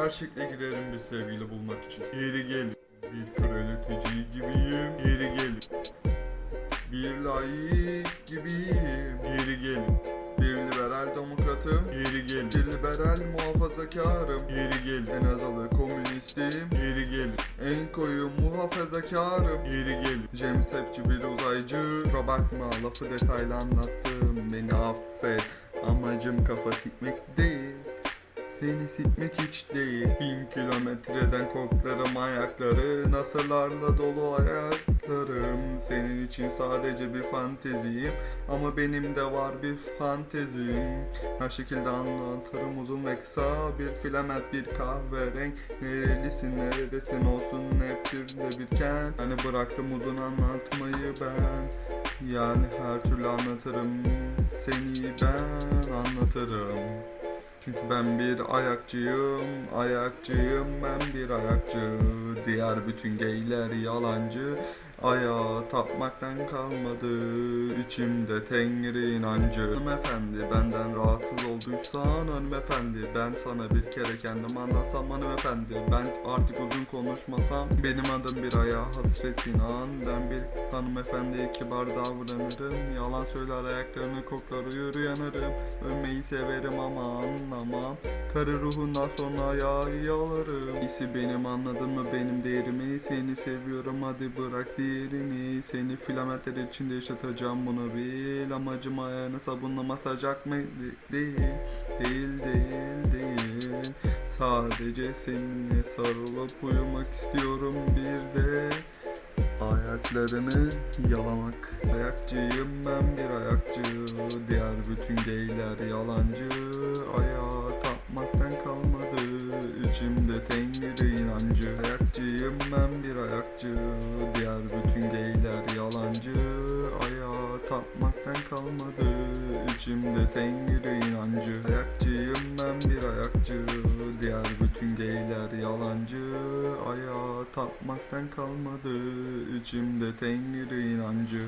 Her şekle girerim bir sevgili bulmak için. Yeri gelin. Bir kraliçeci gibiyim. Yeri gelin. Bir layık gibiyim. Yeri gelin. Bir liberal demokratım. Yeri gelin. Bir liberal muhafazakarım. Yeri gelin. En azalı komünistim. Yeri gelin. En koyu muhafazakarım. Yeri gelin. James Hepçi bir uzaycı. Kusura bakma lafı detaylı anlattım. Beni affet. Amacım kafa sikmek değil. Seni sikmek hiç değil. Bin kilometreden koklarım ayakları Nasırlarla dolu ayaklarım. Senin için sadece bir fanteziyim Ama benim de var bir fantezim. Her şekilde anlatırım uzun ve kısa Bir filament bir kahverenk Nerelisin neredesin olsun hep bir de bir kent Hani bıraktım uzun anlatmayı ben. Yani her türlü anlatırım Seni ben anlatırım çünkü ben bir ayakçıyım, ayakçıyım ben bir ayakçı. Diğer bütün geyler yalancı Ayağa tapmaktan kalmadı içimde tengri inancı. Hanımefendi benden rahatsız olduysan hanımefendi Ben sana bir kere kendim anlatsam hanımefendi Ben artık uzun konuşmasam benim adım bir ayağa hasret inan. Ben bir hanımefendiye kibar davranırım Yalan söyler ayaklarını koklar uyur yanarım Ölmeyi severim ama anlamam Karı ruhundan sonra ayağı yalarım. İyisi benim anladın mı? Benim değerimi Seni seviyorum. Hadi bırak diğerini. Seni filamentler içinde yaşatacağım bunu bil. Amacım ayağını sabunla masaj akmak değil Değil değil değil. Sadece seninle sarılıp uyumak istiyorum bir de. Ayaklarını yalamak. Ayakçıyım ben bir ayakçı. Diğer bütün geyler yalancı. Ayağa tapmaktan kalmadı İçimde tengri inancı Ayakçıyım ben bir ayakçı. Diğer bütün geyler yalancı. Ayağa tapmaktan kalmadı İçimde tengri inancı Ayakçıyım ben bir ayakçı. Diğer bütün geyler yalancı. Ayağa tapmaktan kalmadı İçimde tengri inancı